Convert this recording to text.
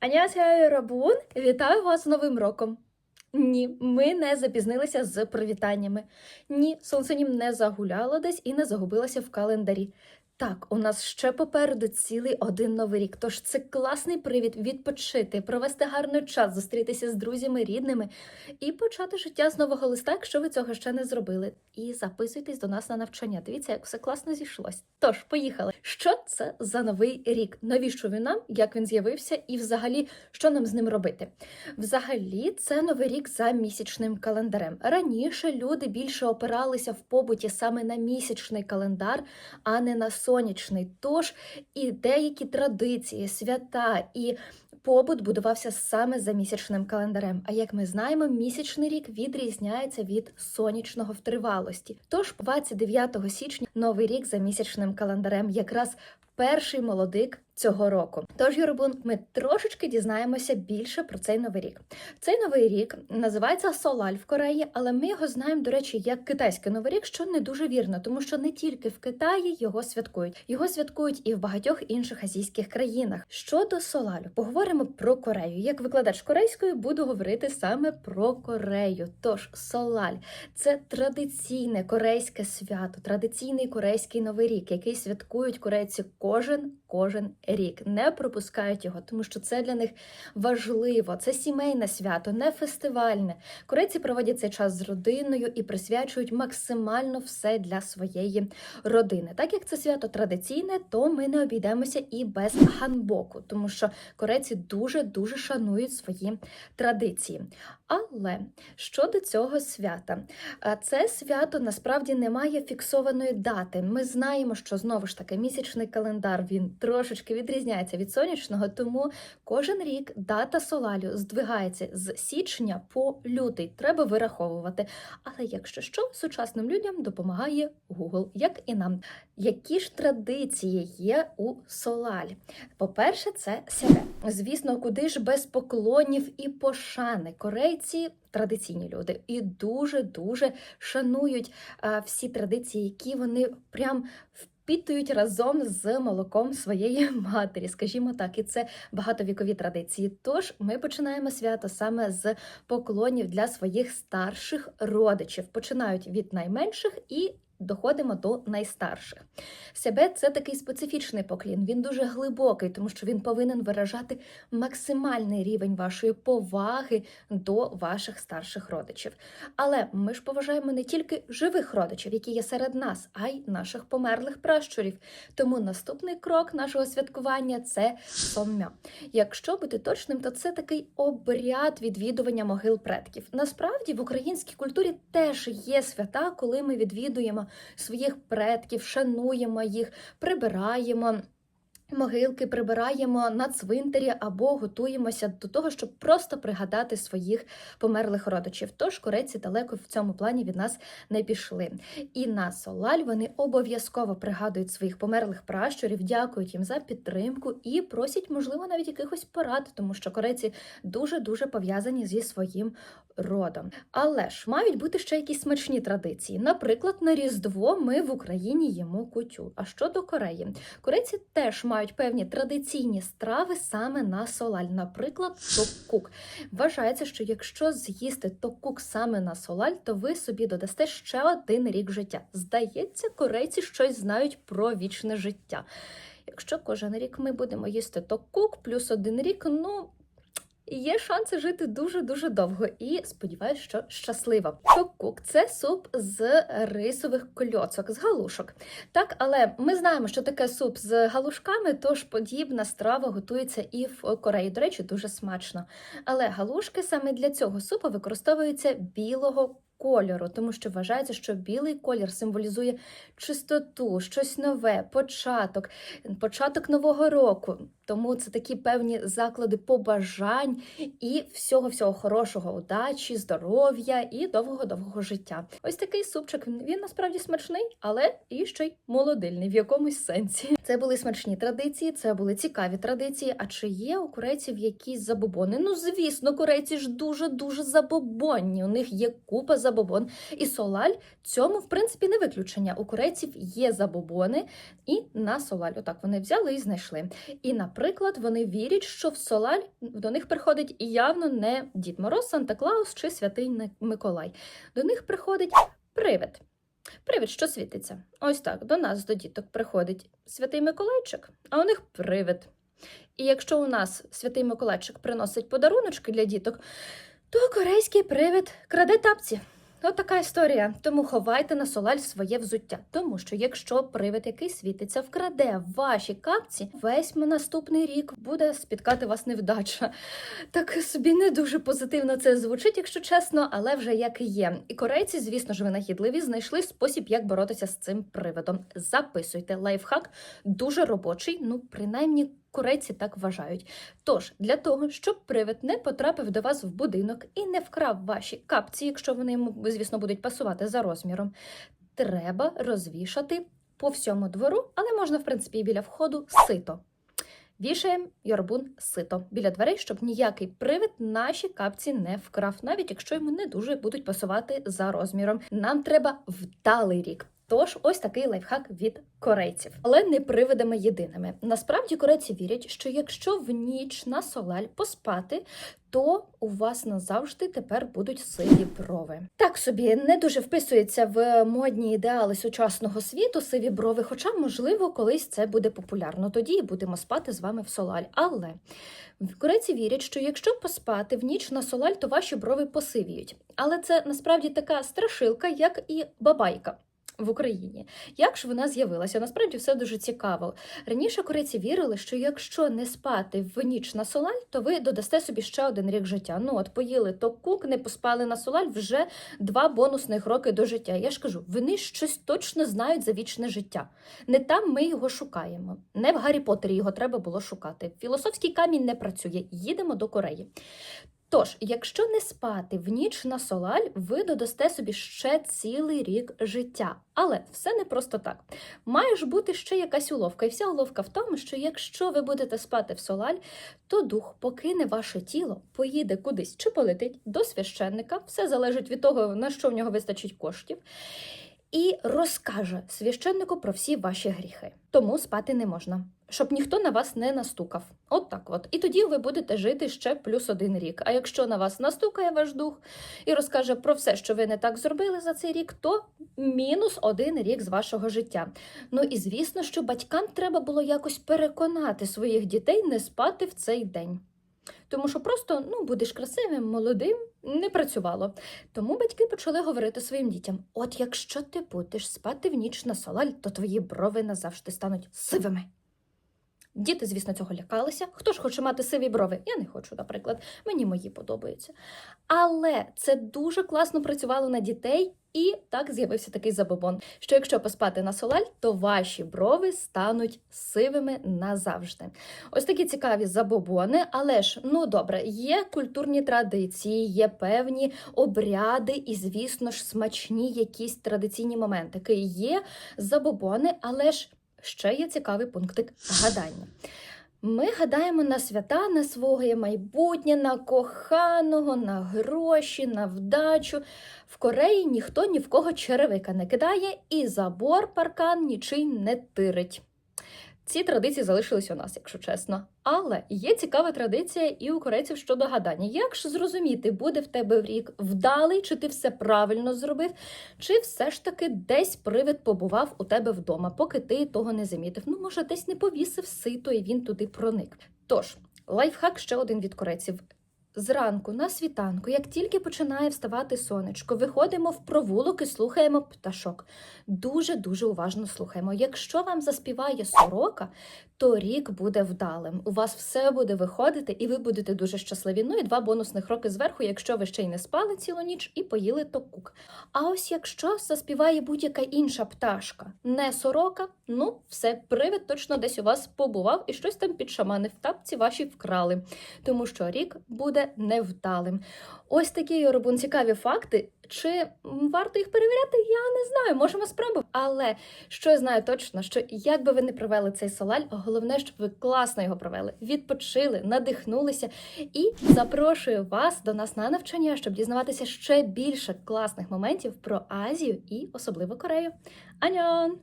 Анясяю Рабун, вітаю вас з Новим роком. Ні, ми не запізнилися з привітаннями. Ні, сонценім не загуляло десь і не загубилося в календарі. Так, у нас ще попереду цілий один новий рік. Тож це класний привід відпочити, провести гарний час, зустрітися з друзями, рідними і почати життя з нового листа, якщо ви цього ще не зробили. І записуйтесь до нас на навчання. Дивіться, як все класно зійшлось. Тож, поїхали. Що це за новий рік? Навіщо він нам? Як він з'явився, і взагалі, що нам з ним робити? Взагалі, це новий рік за місячним календарем. Раніше люди більше опиралися в побуті саме на місячний календар, а не на сонячний. Тож і деякі традиції, свята і побут будувався саме за місячним календарем. А як ми знаємо, місячний рік відрізняється від сонячного в тривалості. Тож 29 січня новий рік за місячним календарем, якраз перший молодик цього року. Тож, Юрбун, ми трошечки дізнаємося більше про цей новий рік. Цей новий рік називається Солаль в Кореї, але ми його знаємо, до речі, як китайський новий рік, що не дуже вірно, тому що не тільки в Китаї його святкують, його святкують і в багатьох інших азійських країнах. Щодо Солалю, поговоримо про Корею. Як викладач корейської буду говорити саме про Корею. Тож Солаль це традиційне корейське свято, традиційний корейський новий рік, який святкують корейці кожен кожен рік. Не пропускають його, тому що це для них важливо. Це сімейне свято, не фестивальне. Корейці проводять цей час з родиною і присвячують максимально все для своєї родини. Так як це свято традиційне, то ми не обійдемося і без ханбоку, тому що корейці дуже дуже шанують свої традиції. Але щодо цього свята, а це свято насправді не має фіксованої дати. Ми знаємо, що знову ж таки місячний календар він трошечки відрізняється від сонячного, тому кожен рік дата солалю здвигається з січня по лютий. Треба вираховувати. Але якщо що, сучасним людям допомагає Google, як і нам. Які ж традиції є у солалі? По-перше, це сябе. Звісно, куди ж без поклонів і пошани. Корейці традиційні люди і дуже дуже шанують а, всі традиції, які вони прям впітують разом з молоком своєї матері, скажімо так, і це багатовікові традиції. Тож ми починаємо свято саме з поклонів для своїх старших родичів. Починають від найменших і доходимо до найстарших. Себе це такий специфічний поклін. Він дуже глибокий, тому що він повинен виражати максимальний рівень вашої поваги до ваших старших родичів. Але ми ж поважаємо не тільки живих родичів, які є серед нас, а й наших померлих пращурів. Тому наступний крок нашого святкування це соммя. Якщо бути точним, то це такий обряд відвідування могил предків. Насправді в українській культурі теж є свята, коли ми відвідуємо своїх предків, шануємо їх, прибираємо. Могилки прибираємо на цвинтарі або готуємося до того, щоб просто пригадати своїх померлих родичів. Тож корейці далеко в цьому плані від нас не пішли. І на Солаль вони обов'язково пригадують своїх померлих пращурів, дякують їм за підтримку і просять, можливо, навіть якихось порад, тому що корейці дуже дуже пов'язані зі своїм родом. Але ж мають бути ще якісь смачні традиції. Наприклад, на Різдво ми в Україні їмо кутю. А щодо Кореї, корейці теж мають певні традиційні страви саме на солаль, наприклад, токкук. Вважається, що якщо з'їсти токкук саме на солаль, то ви собі додасте ще один рік життя. Здається, корейці щось знають про вічне життя. Якщо кожен рік ми будемо їсти токкук, плюс один рік, ну. Є шанси жити дуже-дуже довго і сподіваюся, що щасливо. Чокук це суп з рисових кольоцок, з галушок. Так, але ми знаємо, що таке суп з галушками, тож подібна страва готується і в Кореї. До речі, дуже смачно. Але галушки саме для цього супу використовуються білого кольору, тому що вважається, що білий колір символізує чистоту, щось нове, початок, початок нового року. Тому це такі певні заклади побажань і всього всього хорошого, удачі, здоров'я і довгого-довгого життя. Ось такий супчик. Він насправді смачний, але і ще й молодильний в якомусь сенсі. Це були смачні традиції, це були цікаві традиції. А чи є у корейців якісь забобони? Ну звісно, корейці ж дуже дуже забобонні. У них є купа забобон. І солаль цьому в принципі не виключення. У корейців є забобони, і на солаль. Отак вони взяли і знайшли. І, наприклад. Наприклад, вони вірять, що в Солаль до них приходить явно не Дід Мороз, Санта Клаус чи Святий Миколай. До них приходить привид. Привид, що світиться. Ось так, до нас, до діток, приходить святий Миколайчик, а у них привид. І якщо у нас святий Миколайчик приносить подаруночки для діток, то корейський привид краде тапці. От така історія. Тому ховайте на солаль своє взуття. Тому що якщо привид, який світиться, вкраде ваші капці, весь наступний рік буде спіткати вас невдача. Так собі не дуже позитивно це звучить, якщо чесно, але вже як і є. І корейці, звісно ж, винахідливі, знайшли спосіб, як боротися з цим привидом. Записуйте лайфхак, дуже робочий. Ну, принаймні, корейці так вважають. Тож, для того, щоб привид не потрапив до вас в будинок і не вкрав ваші капці, якщо вони йому, звісно, будуть пасувати за розміром, треба розвішати по всьому двору, але можна, в принципі, і біля входу сито. Вішаємо йорбун сито біля дверей, щоб ніякий привид наші капці не вкрав, навіть якщо йому не дуже будуть пасувати за розміром. Нам треба вдалий рік. Тож ось такий лайфхак від корейців, але не привидами єдиними. Насправді корейці вірять, що якщо в ніч на солаль поспати, то у вас назавжди тепер будуть сиві брови. Так собі не дуже вписується в модні ідеали сучасного світу сиві брови, хоча, можливо, колись це буде популярно. Тоді і будемо спати з вами в солаль. Але корейці вірять, що якщо поспати в ніч на солаль, то ваші брови посивіють. Але це насправді така страшилка, як і бабайка. В Україні. Як ж вона з'явилася? Насправді все дуже цікаво. Раніше корейці вірили, що якщо не спати в ніч на солаль, то ви додасте собі ще один рік життя. Ну от поїли то кук, не поспали на солаль вже два бонусних роки до життя. Я ж кажу, вони щось точно знають за вічне життя. Не там ми його шукаємо. Не в Гаррі Поттері його треба було шукати. Філософський камінь не працює. Їдемо до Кореї. Тож, якщо не спати в ніч на солаль, ви додасте собі ще цілий рік життя. Але все не просто так. Має ж бути ще якась уловка. І вся уловка в тому, що якщо ви будете спати в солаль, то дух покине ваше тіло, поїде кудись чи полетить до священника, все залежить від того, на що в нього вистачить коштів. І розкаже священнику про всі ваші гріхи. Тому спати не можна, щоб ніхто на вас не настукав. От так от. І тоді ви будете жити ще плюс один рік. А якщо на вас настукає ваш дух і розкаже про все, що ви не так зробили за цей рік, то мінус один рік з вашого життя. Ну і звісно, що батькам треба було якось переконати своїх дітей не спати в цей день. Тому що просто ну, будеш красивим, молодим, не працювало. Тому батьки почали говорити своїм дітям: от якщо ти будеш спати в ніч на солаль, то твої брови назавжди стануть сивими. Діти, звісно, цього лякалися. Хто ж хоче мати сиві брови? Я не хочу, наприклад, мені мої подобаються. Але це дуже класно працювало на дітей, і так з'явився такий забобон, що якщо поспати на солаль, то ваші брови стануть сивими назавжди. Ось такі цікаві забобони, але ж ну добре, є культурні традиції, є певні обряди, і, звісно ж, смачні якісь традиційні моментики. Є забобони, але ж ще є цікавий пунктик гадання. Ми гадаємо на свята, на своє майбутнє, на коханого, на гроші, на вдачу. В Кореї ніхто ні в кого черевика не кидає, і забор паркан нічий не тирить. Ці традиції залишились у нас, якщо чесно. Але є цікава традиція і у корейців щодо гадання. Як ж зрозуміти, буде в тебе в рік вдалий, чи ти все правильно зробив, чи все ж таки десь привид побував у тебе вдома, поки ти того не замітив. Ну, може, десь не повісив сито, і він туди проник. Тож, лайфхак ще один від корейців. Зранку на світанку, як тільки починає вставати сонечко, виходимо в провулок і слухаємо пташок. Дуже дуже уважно слухаємо. Якщо вам заспіває сорока, то рік буде вдалим. У вас все буде виходити, і ви будете дуже щасливі. Ну і два бонусних роки зверху, якщо ви ще й не спали цілу ніч і поїли токук. А ось якщо заспіває будь-яка інша пташка, не сорока, ну все, привид точно десь у вас побував і щось там підшаманив. Тапці ваші вкрали, тому що рік буде невдалим. Ось такі Йорубун, цікаві факти. Чи варто їх перевіряти? Я не знаю, можемо спробувати. Але що я знаю точно, що як би ви не провели цей солаль, головне, щоб ви класно його провели, відпочили, надихнулися. І запрошую вас до нас на навчання, щоб дізнаватися ще більше класних моментів про Азію і особливо Корею. Аньон!